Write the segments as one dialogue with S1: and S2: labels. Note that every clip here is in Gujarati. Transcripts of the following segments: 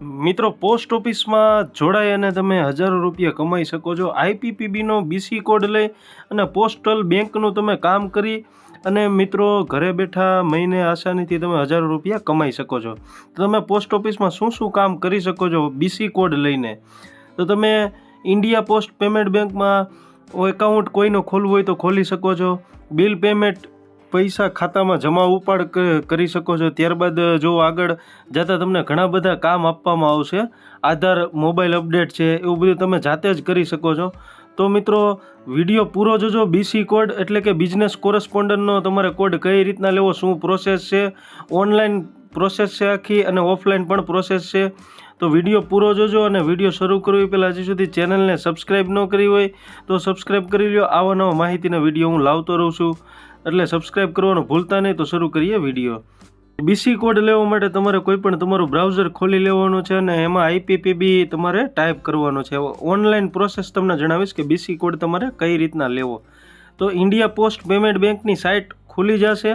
S1: મિત્રો પોસ્ટ ઓફિસમાં જોડાઈ અને તમે હજારો રૂપિયા કમાઈ શકો છો. આઈપીપીબીનો બીસી કોડ લઈ અને પોસ્ટલ બેંકનું તમે કામ કરી અને મિત્રો, ઘરે બેઠા મહિને આસાનીથી તમે હજારો રૂપિયા કમાઈ શકો છો. તો તમે પોસ્ટ ઓફિસમાં શું શું કામ કરી શકો છો બીસી કોડ લઈને? તો તમે ઇન્ડિયા પોસ્ટ પેમેન્ટ બેંકમાં એકાઉન્ટ કોઈનો ખોલવું હોય તો ખોલી શકો છો. બિલ પેમેન્ટ પૈસા ખાતામાં જમા ઉપાડ કરી શકો છો. ત્યારબાદ જો આગળ જતાં તમને ઘણા બધા કામ આપવામાં આવશે. આધાર, મોબાઈલ અપડેટ છે, એવું બધું તમે જાતે જ કરી શકો છો. તો મિત્રો, વીડિયો પૂરો જોજો. બીસી કોડ એટલે કે બિઝનેસ કોરસ્પોન્ડન્ટનો તમારે કોડ કઈ રીતના લેવો, શું પ્રોસેસ છે? ઓનલાઈન પ્રોસેસ છે આખી અને ઓફલાઈન પણ પ્રોસેસ છે. તો વીડિયો પૂરો જોજો અને વીડિયો શરૂ કરવી પહેલાં હજી સુધી ચેનલને સબસ્ક્રાઈબ ન કરી હોય તો સબસ્ક્રાઈબ કરી લ્યો. આવા નવા માહિતીના વીડિયો હું લાવતો રહું છું. એટલે સબસ્ક્રાઈબ કરવાનું ભૂલતા નહીં, તો શરૂ કરીએ વીડિયો બીસી કોડ લેવા માટે તમારે કોઈ પણ તમારું બ્રાઉઝર ખોલી લેવાનું છે અને એમાં આઈપીપીબી તમારે ટાઈપ કરવાનો છે. ઓનલાઈન પ્રોસેસ તમને જણાવીશ કે બીસી કોડ તમારે કઈ રીતના લેવો. તો ઇન્ડિયા પોસ્ટ પેમેન્ટ બેંકની સાઇટ ખુલી જશે.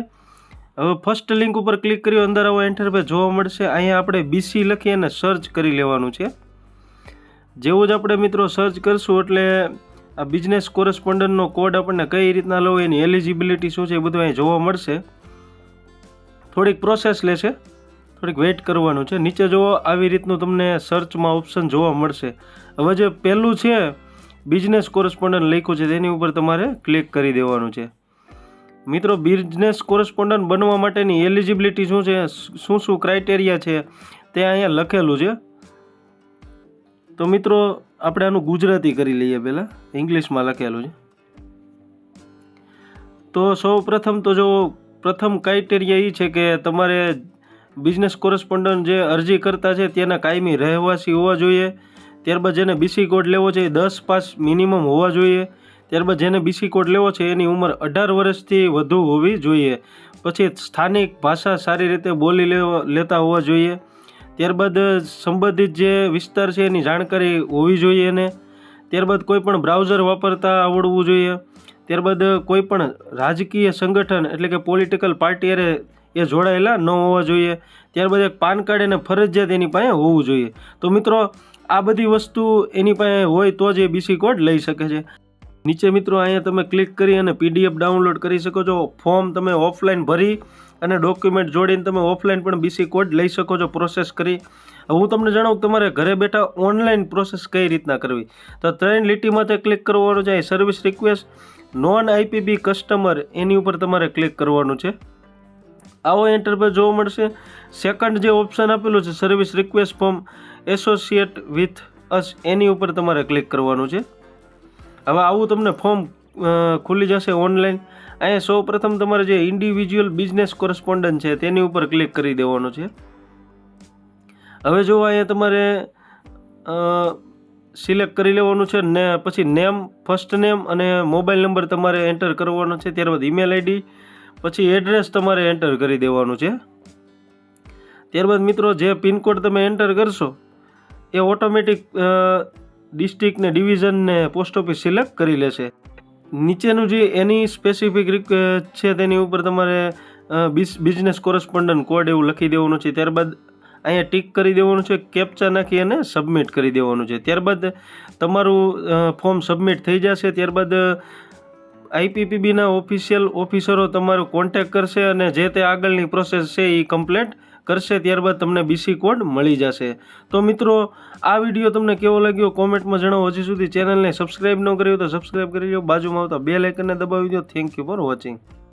S1: હવે ફર્સ્ટ લિંક ઉપર ક્લિક કર્યો, અંદર આવો એન્ટરપેજ જોવા મળશે. અહીંયા આપણે બીસી લખી અને સર્ચ કરી લેવાનું છે. જેવું જ આપણે મિત્રો સર્ચ કરશું એટલે આ બિઝનેસ કોરસ્પોન્ડન્ટનો કોડ આપણને કઈ રીતના લેવો એની એલિજિબિલિટી શું છે એ બધું અહીં જોવા મળશે. થોડીક પ્રોસેસ લેશે. થોડીક વેઇટ કરવાનું છે. નીચે જુઓ, આવી રીતનું તમને સર્ચમાં ઓપ્શન જોવા મળશે. હવે જે પહેલું છે બિઝનેસ કોરસ્પોન્ડન્ટ લખ્યું છે, તેની ઉપર તમારે ક્લિક કરી દેવાનું છે. મિત્રો બિઝનેસ કોરસ્પોન્ડન્ટ બનવા માટેની એલિજિબિલિટી શું છે, શું શું ક્રાઇટેરિયા છે, તે અહીંયા લખેલું છે. તો મિત્રો આપણે આનું ગુજરાતી કરી લઈએ પહેલાં. ઇંગ્લિશમાં લખેલું છે. તો સૌ પ્રથમ તો જો પ્રથમ ક્રાઇટેરિયા એ છે કે તમારે બિઝનેસ કોરસ્પોન્ડન્ટ જે અરજી કરતા છે તેના કાયમી રહેવાસી હોવા જોઈએ. ત્યારબાદ જેને બીસી કોડ લેવો છે એ દસ પાસ મિનિમમ હોવા જોઈએ. ત્યારબાદ જેને બીસી કોડ લેવો છે એની ઉંમર અઢાર વર્ષથી વધુ હોવી જોઈએ. પછી સ્થાનિક ભાષા સારી રીતે બોલી લેવા લેતા હોવા જોઈએ. ત્યારબાદ સંબંધિત જે વિસ્તાર છે એની જાણકારી હોવી જોઈએ એને. ત્યારબાદ કોઈ પણ બ્રાઉઝર વાપરતા આવડવું જોઈએ. ત્યારબાદ કોઈ પણ રાજકીય સંગઠન એટલે કે પોલિટિકલ પાર્ટી અરે એ જોડાયેલા ન હોવા જોઈએ. ત્યારબાદ એક પાન કાર્ડ એને ફરજિયાત એની પાસે હોવું જોઈએ. તો મિત્રો, આ બધી વસ્તુ એની પાસે હોય તો જ એ બીસી કોડ લઈ શકે છે. નીચે મિત્રો અહીંયા તમે ક્લિક કરી અને પીડીએફ ડાઉનલોડ કરી શકો છો. ફોર્મ તમે ઓફલાઈન ભરી અને ડોક્યુમેન્ટ જોડીને તમે ઓફલાઈન પણ બીસી કોડ લઈ શકો છો પ્રોસેસ કરી. હું તમને જણાવું તમારે ઘરે બેઠા ઓનલાઈન પ્રોસેસ કઈ રીતના કરવી? તો ત્રણ લીટીમાંથી ક્લિક કરવાનું છે service request non IPPB customer એની ઉપર તમારે ક્લિક કરવાનું છે. આવો ઇન્ટરફેસ જોવા મળશે. સેકન્ડ જે ઓપ્શન આપેલું છે service request form associate with us એની ઉપર તમારે ક્લિક કરવાનું છે. હવે આવું તમને ફોર્મ ખુલી જશે ઓનલાઈન અહીંયા સૌ પ્રથમ તમારે જે ઇન્ડિવિજ્યુઅલ બિઝનેસ કોરસ્પોન્ડન્ટ છે, તેની ઉપર ક્લિક કરી દેવાનું છે. હવે જો અહીંયા તમારે સિલેક્ટ કરી લેવાનું છે ને, પછી નેમ ફર્સ્ટ નેમ અને મોબાઈલ નંબર તમારે એન્ટર કરવાનો છે, ત્યારબાદ ઈમેલ આઈડી પછી એડ્રેસ તમારે એન્ટર કરી દેવાનું છે. ત્યારબાદ મિત્રો જે પિનકોડ તમે એન્ટર કરશો, એ ઓટોમેટિક ડિસ્ટ્રિક્ટ ને ડિવિઝન ને પોસ્ટ ઓફિસ સિલેક્ટ કરી લેશે. નીચેનું જે એની સ્પેસિફિક છે તેની ઉપર તમારે બિઝનેસ કોરસ્પોન્ડન્ટ કોડ એવું લખી દેવાનું છે. ત્યારબાદ અહીંયા ટીક કરી દેવાનું છે કેપ્ચા નાખી અને સબમિટ કરી દેવાનું છે. ત્યારબાદ તમારું ફોર્મ સબમિટ થઈ જશે. ત્યારબાદ આઈપીપીબીના ઓફિશિયલ ઓફિસરો તમારો કોન્ટેક કરશે અને જે તે આગળની પ્રોસેસ છે એ કમ્પ્લેટ કરશે, ત્યારબાદ તમને બીસી કોડ મળી જશે. તો મિત્રો, આ વીડિયો તમને કેવો લાગ્યો કોમેન્ટમાં જણાવો. હજી સુધી ચેનલને સબસ્ક્રાઈબ ન કર્યું તો સબસ્ક્રાઈબ કરી લો. બાજુમાં આવતા બે લાઇકનને દબાવી દો. Thank you for watching